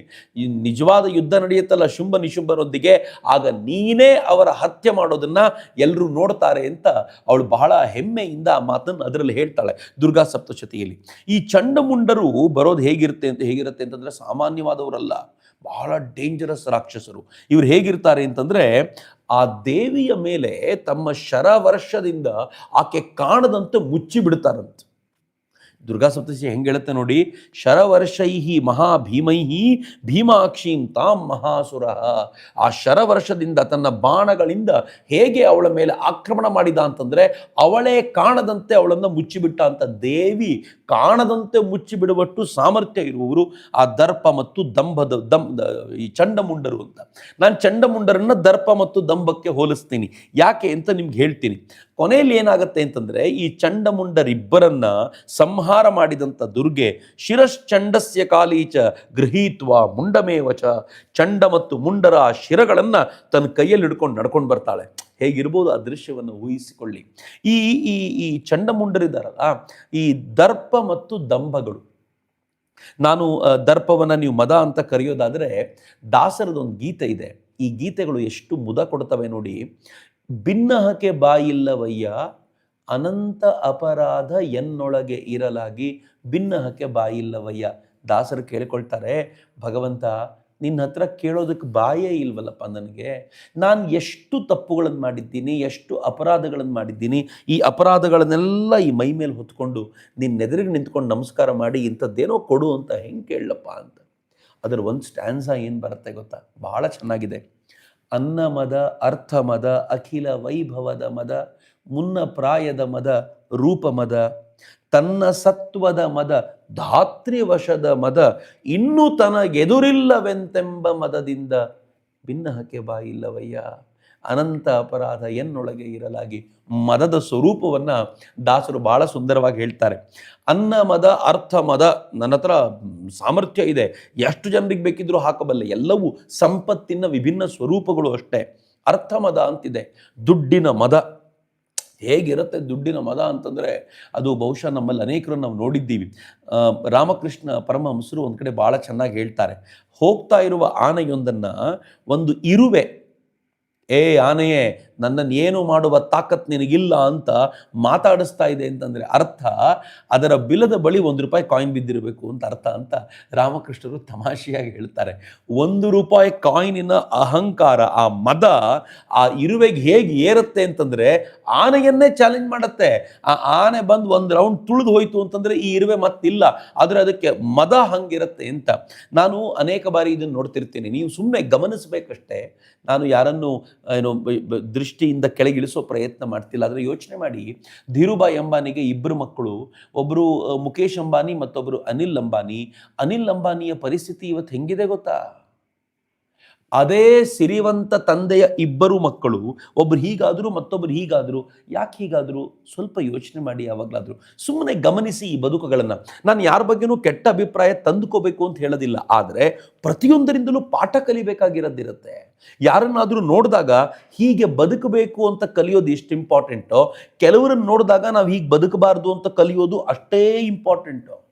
ನಿಜವಾದ ಯುದ್ಧ ನಡೆಯುತ್ತಲ್ಲ ಶುಂಭ ನಿಶುಂಭರೊಂದಿಗೆ, ಆಗ ನೀನೇ ಅವರ ಹತ್ಯೆ ಮಾಡೋದನ್ನ ಎಲ್ಲರೂ ನೋಡ್ತಾರೆ ಅಂತ ಅವಳು ಬಹಳ ಹೆಮ್ಮೆಯಿಂದ ಆ ಮಾತನ್ನು ಅದರಲ್ಲಿ ಹೇಳ್ತಾಳೆ ದುರ್ಗಾ ಸಪ್ತಶತಿಯಲ್ಲಿ. ಈ ಚಂಡಮುಂಡರು ಬರೋದು ಹೇಗಿರುತ್ತೆ ಅಂತ ಹೇಗಿರುತ್ತೆ ಅಂತಂದರೆ ಸಾಮಾನ್ಯವಾದವರಲ್ಲ, ಬಹಳ ಡೇಂಜರಸ್ ರಾಕ್ಷಸರು. ಇವರು ಹೇಗಿರ್ತಾರೆ ಅಂತಂದ್ರೆ ಆ ದೇವಿಯ ಮೇಲೆ ತಮ್ಮ ಶರವರ್ಷದಿಂದ ಆಕೆ ಕಾಣದಂತೆ ಮುಚ್ಚಿ ಬಿಡ್ತಾರಂತೆ ದುರ್ಗಾ ಸಪ್ತಶಿ ಹೆಂಗೆ ಹೇಳುತ್ತೆ ನೋಡಿ, ಶರವರ್ಷೈಹಿ ಮಹಾಭೀಮೈಹಿ ಭೀಮಾಕ್ಷೀಂ ತಾಂ ಮಹಾಸುರ. ಆ ಶರವರ್ಷದಿಂದ ತನ್ನ ಬಾಣಗಳಿಂದ ಹೇಗೆ ಅವಳ ಮೇಲೆ ಆಕ್ರಮಣ ಮಾಡಿದ ಅಂತಂದ್ರೆ, ಅವಳೇ ಕಾಣದಂತೆ ಅವಳನ್ನು ಮುಚ್ಚಿಬಿಟ್ಟ ಅಂತ ದೇವಿ ಕಾಣದಂತೆ ಮುಚ್ಚಿಬಿಡುವಷ್ಟು ಸಾಮರ್ಥ್ಯ ಇರುವವರು ಆ ದರ್ಪ ಮತ್ತು ದಂಭದ ದಂ ಈ ಚಂಡಮುಂಡರು ಅಂತ. ನಾನು ಚಂಡಮುಂಡರನ್ನು ದರ್ಪ ಮತ್ತು ದಂಭಕ್ಕೆ ಹೋಲಿಸ್ತೀನಿ. ಯಾಕೆ ಅಂತ ನಿಮ್ಗೆ ಹೇಳ್ತೀನಿ. ಕೊನೆಯಲ್ಲಿ ಏನಾಗುತ್ತೆ ಅಂತಂದ್ರೆ, ಈ ಚಂಡಮುಂಡರಿಬ್ಬರನ್ನ ಸಂಹಾರ ಮಾಡಿದಂಥ ದುರ್ಗೆ ಶಿರಶ್ಚಂಡಸ್ಯ ಕಾಲೀಚ ಗೃಹೀತ್ವ ಮುಂಡಮೇವಚ ಚಂಡ ಮತ್ತು ಮುಂಡರ ಶಿರಗಳನ್ನ ತನ್ನ ಕೈಯಲ್ಲಿ ಹಿಡ್ಕೊಂಡು ನಡ್ಕೊಂಡು ಬರ್ತಾಳೆ. ಹೇಗಿರ್ಬೋದು ಆ ದೃಶ್ಯವನ್ನು ಊಹಿಸಿಕೊಳ್ಳಿ. ಈ ಈ ಈ ಚಂಡಮುಂಡರಿದ್ದಾರಲ್ಲ ಈ ದರ್ಪ ಮತ್ತು ದಂಭಗಳು. ನಾನು ದರ್ಪವನ್ನ ನೀವು ಮದ ಅಂತ ಕರೆಯೋದಾದರೆ ದಾಸರದೊಂದು ಗೀತೆ ಇದೆ. ಈ ಗೀತೆಗಳು ಎಷ್ಟು ಮುದ ಕೊಡ್ತವೆ ನೋಡಿ. ಭಿನ್ನಹಕೆ ಬಾಯಿಲ್ಲವಯ್ಯ ಅನಂತ ಅಪರಾಧ ಎನ್ನೊಳಗೆ ಇರಲಾಗಿ ಭಿನ್ನಹಕ್ಕೆ ಬಾಯಿಲ್ಲವಯ್ಯ. ದಾಸರು ಕೇಳಿಕೊಳ್ತಾರೆ, ಭಗವಂತ, ನಿನ್ನ ಹತ್ರ ಕೇಳೋದಕ್ಕೆ ಬಾಯೇ ಇಲ್ವಲ್ಲಪ್ಪ ನನಗೆ. ನಾನು ಎಷ್ಟು ತಪ್ಪುಗಳನ್ನು ಮಾಡಿದ್ದೀನಿ, ಎಷ್ಟು ಅಪರಾಧಗಳನ್ನು ಮಾಡಿದ್ದೀನಿ, ಈ ಅಪರಾಧಗಳನ್ನೆಲ್ಲ ಈ ಮೈ ಮೇಲೆ ಹೊತ್ಕೊಂಡು ನಿನ್ನ ಎದುರಿಗೆ ನಿಂತ್ಕೊಂಡು ನಮಸ್ಕಾರ ಮಾಡಿ ಇಂಥದ್ದೇನೋ ಕೊಡು ಅಂತ ಹೆಂಗೆ ಕೇಳಲಪ್ಪ ಅಂತ. ಅದರ ಒಂದು ಸ್ಟ್ಯಾನ್ಸ ಏನು ಬರುತ್ತೆ ಗೊತ್ತಾ? ಬಹಳ ಚೆನ್ನಾಗಿದೆ. ಅನ್ನಮದ, ಅರ್ಥಮದ ಅರ್ಥ ಮದ ಅಖಿಲ ವೈಭವದ ಮದ ಮುನ್ನ ಪ್ರಾಯದ ಮದ, ರೂಪ ಮದ, ತನ್ನ ಸತ್ವದ ಮದ ಧಾತ್ರಿವಶದ ಮದ, ಇನ್ನೂ ತನಗೆದುರಿಲ್ಲವೆಂತೆಂಬ ಮದದಿಂದ ಭಿನ್ನಹಕ್ಕೆ ಬಾಯಿಲ್ಲವಯ್ಯ. ಅನಂತ ಅಪರಾಧ ಎನ್ನೊಳಗೆ ಇರಲಾಗಿ ಮದದ ಸ್ವರೂಪವನ್ನ ದಾಸರು ಬಹಳ ಸುಂದರವಾಗಿ ಹೇಳ್ತಾರೆ. ಅನ್ನ ಮದ, ಅರ್ಥ ಮದ, ನನ್ನ ಹತ್ರ ಸಾಮರ್ಥ್ಯ ಇದೆ. ಎಷ್ಟು ಜನರಿಗೆ ಬೇಕಿದ್ರೂ ಹಾಕಬಲ್ಲೆ. ಎಲ್ಲವೂ ಸಂಪತ್ತಿನ ವಿಭಿನ್ನ ಸ್ವರೂಪಗಳು ಅಷ್ಟೇ. ಅರ್ಥ ಮದ ಅಂತಿದೆ. ದುಡ್ಡಿನ ಮದ. ಹೇಗಿರುತ್ತೆ ದುಡ್ಡಿನ ಮದ ಅಂತಂದರೆ ಅದು ಬಹುಶಃ ನಮ್ಮಲ್ಲಿ ಅನೇಕರು ನಾವು ನೋಡಿದ್ದೀವಿ. ರಾಮಕೃಷ್ಣ ಪರಮಹಂಸರು ಒಂದು ಕಡೆ ಭಾಳ ಚೆನ್ನಾಗಿ ಹೇಳ್ತಾರೆ, ಹೋಗ್ತಾ ಇರುವ ಆನೆಯೊಂದನ್ನು ಒಂದು ಇರುವೆ, ಏ ಆನೆಯೇ ನನ್ನನ್ನು ಏನು ಮಾಡುವ ತಾಕತ್ ನಿನಗಿಲ್ಲ ಅಂತ ಮಾತಾಡಿಸ್ತಾ ಇದೆ ಅಂತಂದರೆ ಅರ್ಥ, ಅದರ ಬಿಲದ ಬಳಿ ಒಂದು ರೂಪಾಯಿ ಕಾಯಿನ್ ಬಿದ್ದಿರಬೇಕು ಅಂತ ಅರ್ಥ ಅಂತ ರಾಮಕೃಷ್ಣರು ತಮಾಷೆಯಾಗಿ ಹೇಳ್ತಾರೆ. ಒಂದು ರೂಪಾಯಿ ಕಾಯಿನಿನ ಅಹಂಕಾರ, ಆ ಮದ, ಆ ಇರುವೆಗೆ ಹೇಗೆ ಏರುತ್ತೆ ಅಂತಂದರೆ ಆನೆಯನ್ನೇ ಚಾಲೆಂಜ್ ಮಾಡುತ್ತೆ. ಆ ಆನೆ ಬಂದು ಒಂದು ರೌಂಡ್ ತುಳಿದು ಹೋಯ್ತು ಅಂತಂದರೆ ಈ ಇರುವೆ ಮತ್ತಿಲ್ಲ, ಆದರೆ ಅದಕ್ಕೆ ಮದ ಹಂಗಿರುತ್ತೆ ಅಂತ. ನಾನು ಅನೇಕ ಬಾರಿ ಇದನ್ನು ನೋಡ್ತಿರ್ತೀನಿ. ನೀವು ಸುಮ್ಮನೆ ಗಮನಿಸಬೇಕಷ್ಟೇ. ನಾನು ಯಾರನ್ನು, ಏನು ದೃಷ್ಟಿಯಿಂದ ಕೆಳಗಿಳಿಸೋ ಪ್ರಯತ್ನ ಮಾಡ್ತಿಲ್ಲ. ಆದರೆ ಯೋಚನೆ ಮಾಡಿ ಧೀರುಭಾಯಿ ಅಂಬಾನಿಗೆ ಇಬ್ಬರು ಮಕ್ಕಳು ಒಬ್ಬರು ಮುಖೇಶ್ ಅಂಬಾನಿ ಮತ್ತೊಬ್ಬರು ಅನಿಲ್ ಅಂಬಾನಿ. ಅನಿಲ್ ಅಂಬಾನಿಯ ಪರಿಸ್ಥಿತಿ ಇವತ್ತು ಹೆಂಗಿದೆ ಗೊತ್ತಾ? ಅದೇ ಸಿರಿವಂತ ತಂದೆಯ ಇಬ್ಬರು ಮಕ್ಕಳು, ಒಬ್ರು ಹೀಗಾದರೂ, ಮತ್ತೊಬ್ರು ಹೀಗಾದರೂ, ಯಾಕೆ ಹೀಗಾದರೂ? ಸ್ವಲ್ಪ ಯೋಚನೆ ಮಾಡಿ ಯಾವಾಗಲಾದರೂ. ಸುಮ್ಮನೆ ಗಮನಿಸಿ ಈ ಬದುಕುಗಳನ್ನು. ನಾನು ಯಾರ ಬಗ್ಗೆನೂ ಕೆಟ್ಟ ಅಭಿಪ್ರಾಯ ತಂದುಕೋಬೇಕು ಅಂತ ಹೇಳೋದಿಲ್ಲ. ಆದರೆ ಪ್ರತಿಯೊಂದರಿಂದಲೂ ಪಾಠ ಕಲಿಬೇಕಾಗಿರೋದಿರುತ್ತೆ. ಯಾರನ್ನಾದರೂ ನೋಡಿದಾಗ ಹೀಗೆ ಬದುಕಬೇಕು ಅಂತ ಕಲಿಯೋದು ಎಷ್ಟು ಇಂಪಾರ್ಟೆಂಟೋ ಕೆಲವರನ್ನು ನೋಡಿದಾಗ ನಾವು ಹೀಗೆ ಬದುಕಬಾರ್ದು ಅಂತ ಕಲಿಯೋದು ಅಷ್ಟೇ ಇಂಪಾರ್ಟೆಂಟು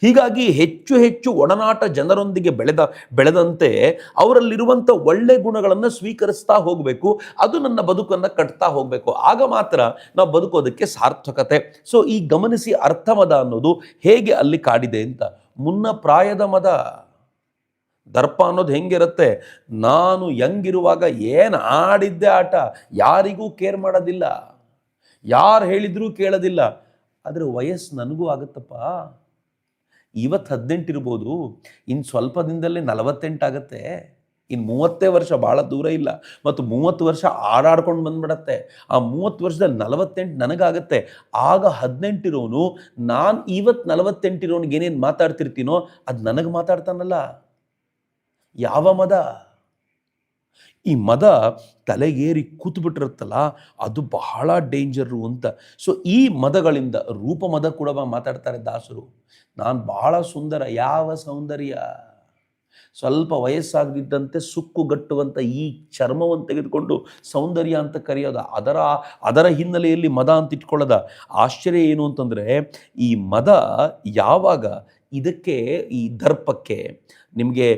ಹೀಗಾಗಿ ಹೆಚ್ಚು ಹೆಚ್ಚು ಒಡನಾಟ ಜನರೊಂದಿಗೆ ಬೆಳೆದ, ಬೆಳೆದಂತೆ ಅವರಲ್ಲಿರುವಂಥ ಒಳ್ಳೆ ಗುಣಗಳನ್ನು ಸ್ವೀಕರಿಸ್ತಾ ಹೋಗಬೇಕು. ಅದು ನನ್ನ ಬದುಕನ್ನು ಕಟ್ತಾ ಹೋಗಬೇಕು. ಆಗ ಮಾತ್ರ ನಾವು ಬದುಕೋದಕ್ಕೆ ಸಾರ್ಥಕತೆ. ಸೊ ಈ ಗಮನಿಸಿ ಅರ್ಥಮದ ಅನ್ನೋದು ಹೇಗೆ ಅಲ್ಲಿ ಕಾಡಿದೆ ಅಂತ. ಮುನ್ನ ಪ್ರಾಯದ ಮದ. ದರ್ಪ ಅನ್ನೋದು ಹೆಂಗಿರುತ್ತೆ? ನಾನು ಯಂಗಿರುವಾಗ ಏನು ಆಡಿದ್ದೆ ಆಟ? ಯಾರಿಗೂ ಕೇರ್ ಮಾಡೋದಿಲ್ಲ. ಯಾರು ಹೇಳಿದ್ರೂ ಕೇಳೋದಿಲ್ಲ. ಆದರೆ ವಯಸ್ಸು ನನಗೂ ಆಗುತ್ತಪ್ಪ. ಇವತ್ತು ಹದಿನೆಂಟು ಇರ್ಬೋದು ಇನ್ನು ಸ್ವಲ್ಪ ದಿನದಲ್ಲೇ ನಲವತ್ತೆಂಟಾಗತ್ತೆ ಇನ್ನು ಮೂವತ್ತೇ ವರ್ಷ ಭಾಳ ದೂರ ಇಲ್ಲ. ಮತ್ತು ಮೂವತ್ತು ವರ್ಷ ಆಡಾಡ್ಕೊಂಡು ಬಂದ್ಬಿಡತ್ತೆ. ಆ ಮೂವತ್ತು ವರ್ಷದಲ್ಲಿ ನಲವತ್ತೆಂಟು ನನಗಾಗತ್ತೆ. ಆಗ ಹದಿನೆಂಟಿರೋನು ನಾನು ಇವತ್ತು ನಲವತ್ತೆಂಟಿರೋನಿಗೆ ಏನೇನು ಮಾತಾಡ್ತಿರ್ತೀನೋ ಅದು ನನಗೆ ಮಾತಾಡ್ತಾನಲ್ಲ. ಯಾವ ಮದ? ಈ ಮದ ತಲೆಗೇರಿ ಕೂತ್ಬಿಟ್ಟಿರುತ್ತಲ್ಲ, ಅದು ಬಹಳ ಡೇಂಜರು ಅಂತ. ಸೊ ಈ ಮದಗಳಿಂದ ರೂಪ ಮದ ಕೂಡ ಮಾತಾಡ್ತಾರೆ ದಾಸರು. ನಾನು ಬಹಳ ಸುಂದರ, ಯಾವ ಸೌಂದರ್ಯ? ಸ್ವಲ್ಪ ವಯಸ್ಸಾಗದಿದ್ದಂತೆ ಸುಕ್ಕುಗಟ್ಟುವಂಥ ಈ ಚರ್ಮವನ್ನು ತೆಗೆದುಕೊಂಡು ಸೌಂದರ್ಯ ಅಂತ ಕರೆಯೋದ, ಅದರ ಅದರ ಹಿನ್ನೆಲೆಯಲ್ಲಿ ಮದ ಅಂತ ಇಟ್ಕೊಳ್ಳೋದ. ಆಶ್ಚರ್ಯ ಏನು ಅಂತಂದರೆ, ಈ ಮದ ಯಾವಾಗ ಇದಕ್ಕೆ ಈ ದರ್ಪಕ್ಕೆ ನಿಮಗೆ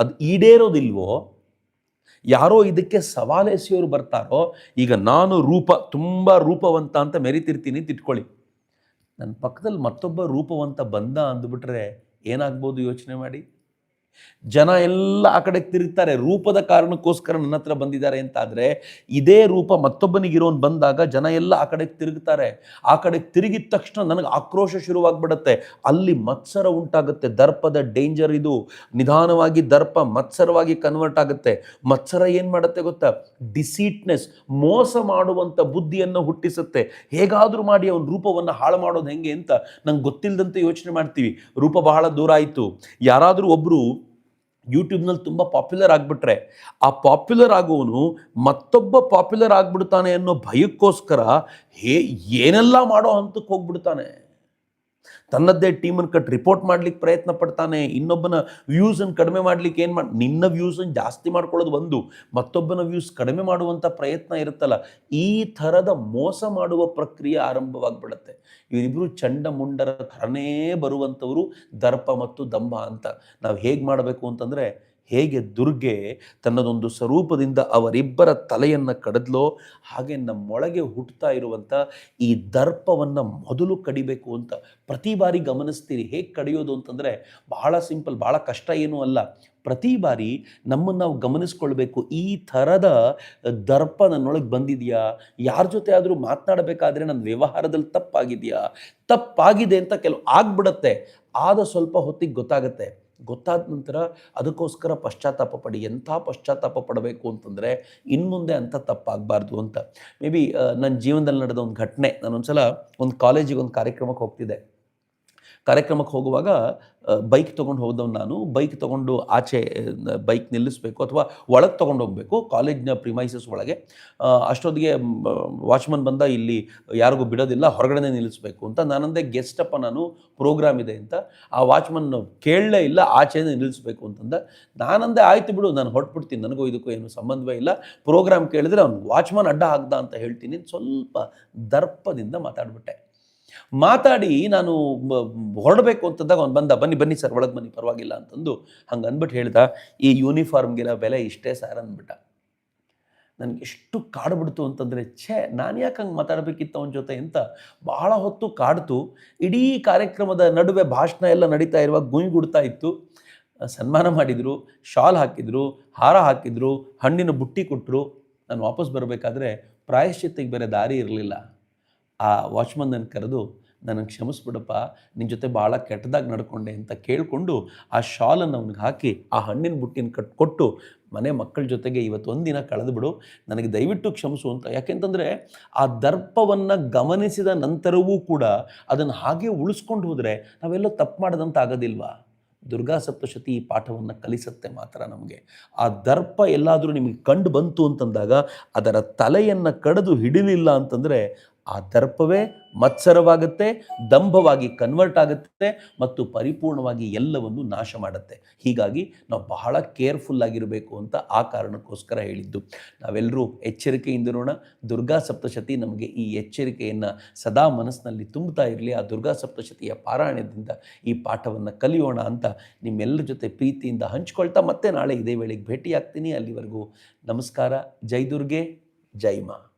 ಅದು ಈಡೇರೋದಿಲ್ವೋ ಯಾರೋ ಇದಕ್ಕೆ ಸವಾಲೆಸೆಯೋರು ಬರ್ತಾರೋ, ಈಗ ನಾನು ರೂಪ, ತುಂಬ ರೂಪವಂತ ಅಂತ ಮೆರಿತಿರ್ತೀನಿ ಅಂತ ಇಟ್ಕೊಳ್ಳಿ. ನನ್ನ ಪಕ್ಕದಲ್ಲಿ ಮತ್ತೊಬ್ಬ ರೂಪವಂತ ಬಂದ ಅಂದ್ಬಿಟ್ರೆ ಏನಾಗ್ಬೋದು ಯೋಚನೆ ಮಾಡಿ? ಜನ ಎಲ್ಲ ಆ ಕಡೆಗೆ ತಿರುಗ್ತಾರೆ. ರೂಪದ ಕಾರಣಕ್ಕೋಸ್ಕರ ನನ್ನ ಹತ್ರ ಬಂದಿದ್ದಾರೆ ಅಂತ ಆದರೆ ಇದೇ ರೂಪ ಮತ್ತೊಬ್ಬನಿಗಿರೋನು ಬಂದಾಗ ಜನ ಎಲ್ಲ ಆ ಕಡೆಗೆ ತಿರುಗ್ತಾರೆ. ಆ ಕಡೆಗೆ ತಿರುಗಿದ ತಕ್ಷಣ ನನಗೆ ಆಕ್ರೋಶ ಶುರುವಾಗ್ಬಿಡತ್ತೆ. ಅಲ್ಲಿ ಮತ್ಸರ ಉಂಟಾಗುತ್ತೆ. ದರ್ಪದ ಡೇಂಜರ್ ಇದು. ನಿಧಾನವಾಗಿ ದರ್ಪ ಮತ್ಸರವಾಗಿ ಕನ್ವರ್ಟ್ ಆಗುತ್ತೆ. ಮತ್ಸರ ಏನು ಮಾಡುತ್ತೆ ಗೊತ್ತಾ? ಡಿಸೀಟ್ನೆಸ್ ಮೋಸ ಮಾಡುವಂಥ ಬುದ್ಧಿಯನ್ನು ಹುಟ್ಟಿಸುತ್ತೆ. ಹೇಗಾದರೂ ಮಾಡಿ ಅವನ ರೂಪವನ್ನು ಹಾಳು ಮಾಡೋದು ಹೆಂಗೆ ಅಂತ ನಂಗೆ ಗೊತ್ತಿಲ್ಲದಂತೆ ಯೋಚನೆ ಮಾಡ್ತೀವಿ. ರೂಪ ಬಹಳ ದೂರ ಆಯಿತು. ಯಾರಾದರೂ ಒಬ್ಬರು ಯೂಟ್ಯೂಬ್ನಲ್ಲಿ ತುಂಬ ಪಾಪ್ಯುಲರ್ ಆಗಿಬಿಟ್ರೆ, ಆ ಪಾಪ್ಯುಲರ್ ಆಗೋವನು ಮತ್ತೊಬ್ಬ ಪಾಪ್ಯುಲರ್ ಆಗಿಬಿಡ್ತಾನೆ ಅನ್ನೋ ಭಯಕ್ಕೋಸ್ಕರ ಹೇ ಏನೆಲ್ಲ ಮಾಡೋ ಹಂತಕ್ಕೆ ಹೋಗ್ಬಿಡ್ತಾನೆ. ತನ್ನದ್ದೇ ಟೀಮನ್ನು ಕಟ್ ರಿಪೋರ್ಟ್ ಮಾಡ್ಲಿಕ್ಕೆ ಪ್ರಯತ್ನ ಪಡ್ತಾನೆ, ಇನ್ನೊಬ್ಬನ ವ್ಯೂಸನ್ನು ಕಡಿಮೆ ಮಾಡ್ಲಿಕ್ಕೆ ಏನು ಮಾಡಿ, ನಿನ್ನ ವ್ಯೂಸನ್ನು ಜಾಸ್ತಿ ಮಾಡ್ಕೊಳ್ಳೋದು ಒಂದು ಮತ್ತೊಬ್ಬನ ವ್ಯೂಸ್ ಕಡಿಮೆ ಮಾಡುವಂಥ ಪ್ರಯತ್ನ ಇರುತ್ತಲ್ಲ, ಈ ಥರದ ಮೋಸ ಮಾಡುವ ಪ್ರಕ್ರಿಯೆ ಆರಂಭವಾಗ್ಬಿಡತ್ತೆ. ಇವರಿಬ್ಬರು ಚಂಡ ಮುಂಡರ ಥರನೇ ಬರುವಂಥವರು ದರ್ಪ ಮತ್ತು ದಂಭ ಅಂತ. ನಾವು ಹೇಗೆ ಮಾಡಬೇಕು ಅಂತಂದರೆ ಹೇಗೆ ದುರ್ಗೆ ತನ್ನದೊಂದು ಸ್ವರೂಪದಿಂದ ಅವರಿಬ್ಬರ ತಲೆಯನ್ನು ಕಡಿದ್ಲೋ, ಹಾಗೆ ನಮ್ಮೊಳಗೆ ಹುಟ್ಟುತ್ತಾ ಇರುವಂಥ ಈ ದರ್ಪವನ್ನು ಮೊದಲು ಕಡಿಬೇಕು ಅಂತ ಪ್ರತಿ ಬಾರಿ ಗಮನಿಸ್ತೀರಿ. ಹೇಗೆ ಕಡಿಯೋದು ಅಂತಂದರೆ ಬಹಳ ಸಿಂಪಲ್ ಭಾಳ ಕಷ್ಟ ಏನೂ ಅಲ್ಲ. ಪ್ರತಿ ಬಾರಿ ನಮ್ಮನ್ನು ನಾವು ಗಮನಿಸ್ಕೊಳ್ಬೇಕು, ಈ ಥರದ ದರ್ಪ ನನ್ನೊಳಗೆ ಬಂದಿದೆಯಾ? ಯಾರ ಜೊತೆ ಆದರೂ ಮಾತನಾಡಬೇಕಾದ್ರೆ ನನ್ನ ವ್ಯವಹಾರದಲ್ಲಿ ತಪ್ಪಾಗಿದೆಯಾ? ತಪ್ಪಾಗಿದೆ ಅಂತ ಕೆಲವು ಆಗ್ಬಿಡತ್ತೆ. ಆದ ಸ್ವಲ್ಪ ಹೊತ್ತಿಗೆ ಗೊತ್ತಾಗುತ್ತೆ. ಗೊತ್ತಾದ ನಂತರ ಅದಕ್ಕೋಸ್ಕರ ಪಶ್ಚಾತ್ತಾಪ ಪಡಿ, ಎಂಥ ಪಶ್ಚಾತ್ತಾಪ ಪಡಬೇಕು ಅಂತಂದರೆ ಇನ್ಮುಂದೆ ಅಂಥ ತಪ್ಪಾಗಬಾರ್ದು ಅಂತ. ಮೇ ಬಿ ನನ್ನ ಜೀವನದಲ್ಲಿ ನಡೆದ ಒಂದು ಘಟನೆ ನಾನೊಂದು ಒಂದ್ಸಲ ಒಂದು ಕಾಲೇಜಿಗೆ ಒಂದು ಕಾರ್ಯಕ್ರಮಕ್ಕೆ ಹೋಗ್ತಿದ್ದೆ. ಕಾರ್ಯಕ್ರಮಕ್ಕೆ ಹೋಗುವಾಗ ಬೈಕ್ ತೊಗೊಂಡು ಹೋದವ್ನು ನಾನು. ಬೈಕ್ ತೊಗೊಂಡು ಆಚೆ ಬೈಕ್ ನಿಲ್ಲಿಸಬೇಕು ಅಥವಾ ಒಳಗೆ ತೊಗೊಂಡು ಹೋಗಬೇಕು, ಕಾಲೇಜ್ನ ಪ್ರಿಮೈಸಸ್ ಒಳಗೆ. ಅಷ್ಟೊತ್ತಿಗೆ ವಾಚ್ಮನ್ ಬಂದ, ಇಲ್ಲಿ ಯಾರಿಗೂ ಬಿಡೋದಿಲ್ಲ ಹೊರಗಡೆ ನಿಲ್ಲಿಸಬೇಕು. ಅಂತ ನಾನಂದೆ ಗೆಸ್ಟ್ ಅಪ್ಪ ನಾನು, ಪ್ರೋಗ್ರಾಮ್ ಇದೆ ಅಂತ. ಆ ವಾಚ್ಮನ್ ಕೇಳಲೇ ಇಲ್ಲ, ಆಚೆನೇ ನಿಲ್ಲಿಸಬೇಕು ಅಂತಂದ. ನಾನಂದೆ, ಆಯ್ತು ಬಿಡು, ನಾನು ಹೊಟ್ಬಿಡ್ತೀನಿ ನನಗೂ ಇದಕ್ಕೂ ಏನು ಸಂಬಂಧವೇ ಇಲ್ಲ. ಪ್ರೋಗ್ರಾಮ್ ಕೇಳಿದ್ರೆ ಅವ್ನು ವಾಚ್ಮನ್ ಅಡ್ಡ ಆಗ್ದ ಅಂತ ಹೇಳ್ತೀನಿ ಸ್ವಲ್ಪ ದರ್ಪದಿಂದ ಮಾತಾಡ್ಬಿಟ್ಟೆ. ಮಾತಾಡಿ ನಾನು ಹೊರಡಬೇಕು ಅಂತಂದಾಗ ಅವ್ನು ಬಂದ, ಬನ್ನಿ ಬನ್ನಿ ಸರ್, ಒಳಗೆ ಬನ್ನಿ, ಪರವಾಗಿಲ್ಲ ಅಂತಂದು ಹಂಗೆ ಅಂದ್ಬಿಟ್ಟು ಹೇಳ್ದ, ಈ ಯೂನಿಫಾರ್ಮ್ಗಿನ ಬೆಲೆ ಇಷ್ಟೇ ಸರ್ ಅಂದ್ಬಿಟ್ಟ ನನಗೆ ಎಷ್ಟು ಕಾಡ್ಬಿಡ್ತು ಅಂತಂದರೆ, ಛೇ, ನಾನು ಯಾಕೆ ಹಂಗೆ ಮಾತಾಡಬೇಕಿತ್ತು ಅವನ ಜೊತೆ ಅಂತ ಬಹಳ ಹೊತ್ತು ಕಾಡ್ತು. ಇಡೀ ಕಾರ್ಯಕ್ರಮದ ನಡುವೆ ಭಾಷಣ ಎಲ್ಲ ನಡೀತಾ ಇರುವಾಗ ಗುಂಯ್ಗುಡ್ತಾ ಇತ್ತು. ಸನ್ಮಾನ ಮಾಡಿದರು, ಶಾಲ್ ಹಾಕಿದರು, ಹಾರ ಹಾಕಿದರು, ಹಣ್ಣಿನ ಬುಟ್ಟಿ ಕೊಟ್ಟರು ನಾನು ವಾಪಸ್ ಬರಬೇಕಾದ್ರೆ ಪ್ರಾಯಶ್ಚಿತ್ತಿಗೆ ಬೇರೆ ದಾರಿ ಇರಲಿಲ್ಲ. ಆ ವಾಚ್ಮನ್ ನನ್ನ ಕರೆದು, ನನಗೆ ಕ್ಷಮಿಸ್ಬಿಡಪ್ಪ ನಿನ್ನ ಜೊತೆ ಭಾಳ ಕೆಟ್ಟದಾಗಿ ನಡ್ಕೊಂಡೆ ಅಂತ ಕೇಳಿಕೊಂಡು ಆ ಶಾಲನ್ನು ಅವ್ನಿಗೆ ಹಾಕಿ, ಆ ಹಣ್ಣಿನ ಬುಟ್ಟಿನ ಕಟ್ಕೊಟ್ಟು ಮನೆ ಮಕ್ಕಳ ಜೊತೆಗೆ ಇವತ್ತು ಕಳೆದು ಬಿಡು ನನಗೆ ದಯವಿಟ್ಟು ಕ್ಷಮಿಸು ಅಂತ. ಯಾಕೆಂತಂದರೆ, ಆ ದರ್ಪವನ್ನು ಗಮನಿಸಿದ ನಂತರವೂ ಕೂಡ ಅದನ್ನು ಹಾಗೆ ಉಳಿಸ್ಕೊಂಡು ಹೋದರೆ ನಾವೆಲ್ಲೋ ತಪ್ಪು ಮಾಡಿದಂತ ಆಗೋದಿಲ್ವಾ? ದುರ್ಗಾ ಸಪ್ತಶತಿ ಈ ಪಾಠವನ್ನು ಕಲಿಸುತ್ತೆ ಮಾತ್ರ ನಮಗೆ. ಆ ದರ್ಪ ಎಲ್ಲಾದರೂ ನಿಮಗೆ ಕಂಡು ಬಂತು ಅಂತಂದಾಗ, ಅದರ ತಲೆಯನ್ನು ಕಡಿದು ಹಿಡಿಲಿಲ್ಲ ಅಂತಂದರೆ ಆ ದರ್ಪವೇ ಮತ್ಸರವಾಗುತ್ತೆ, ದಂಭವಾಗಿ ಕನ್ವರ್ಟ್ ಆಗುತ್ತೆ ಮತ್ತು ಪರಿಪೂರ್ಣವಾಗಿ ಎಲ್ಲವನ್ನು ನಾಶ ಮಾಡುತ್ತೆ. ಹೀಗಾಗಿ ನಾವು ಬಹಳ ಕೇರ್ಫುಲ್ ಆಗಿರಬೇಕು ಅಂತ ಆ ಕಾರಣಕ್ಕೋಸ್ಕರ ಹೇಳಿದ್ದು. ನಾವೆಲ್ಲರೂ ಎಚ್ಚರಿಕೆಯಿಂದಿರೋಣ ದುರ್ಗಾ ಸಪ್ತಶತಿ ನಮಗೆ ಈ ಎಚ್ಚರಿಕೆಯನ್ನು ಸದಾ ಮನಸ್ಸಿನಲ್ಲಿ ತುಂಬುತ್ತಾ ಇರಲಿ. ಆ ದುರ್ಗಾ ಸಪ್ತಶತಿಯ ಪಾರಾಯಣದಿಂದ ಈ ಪಾಠವನ್ನು ಕಲಿಯೋಣ ಅಂತ ನಿಮ್ಮೆಲ್ಲರ ಜೊತೆ ಪ್ರೀತಿಯಿಂದ ಹಂಚ್ಕೊಳ್ತಾ ಮತ್ತೆ ನಾಳೆ ಇದೇ ವೇಳೆಗೆ ಭೇಟಿಯಾಗ್ತೀನಿ. ಅಲ್ಲಿವರೆಗೂ ನಮಸ್ಕಾರ. ಜೈ ದುರ್ಗೆ, ಜೈ ಮಾ.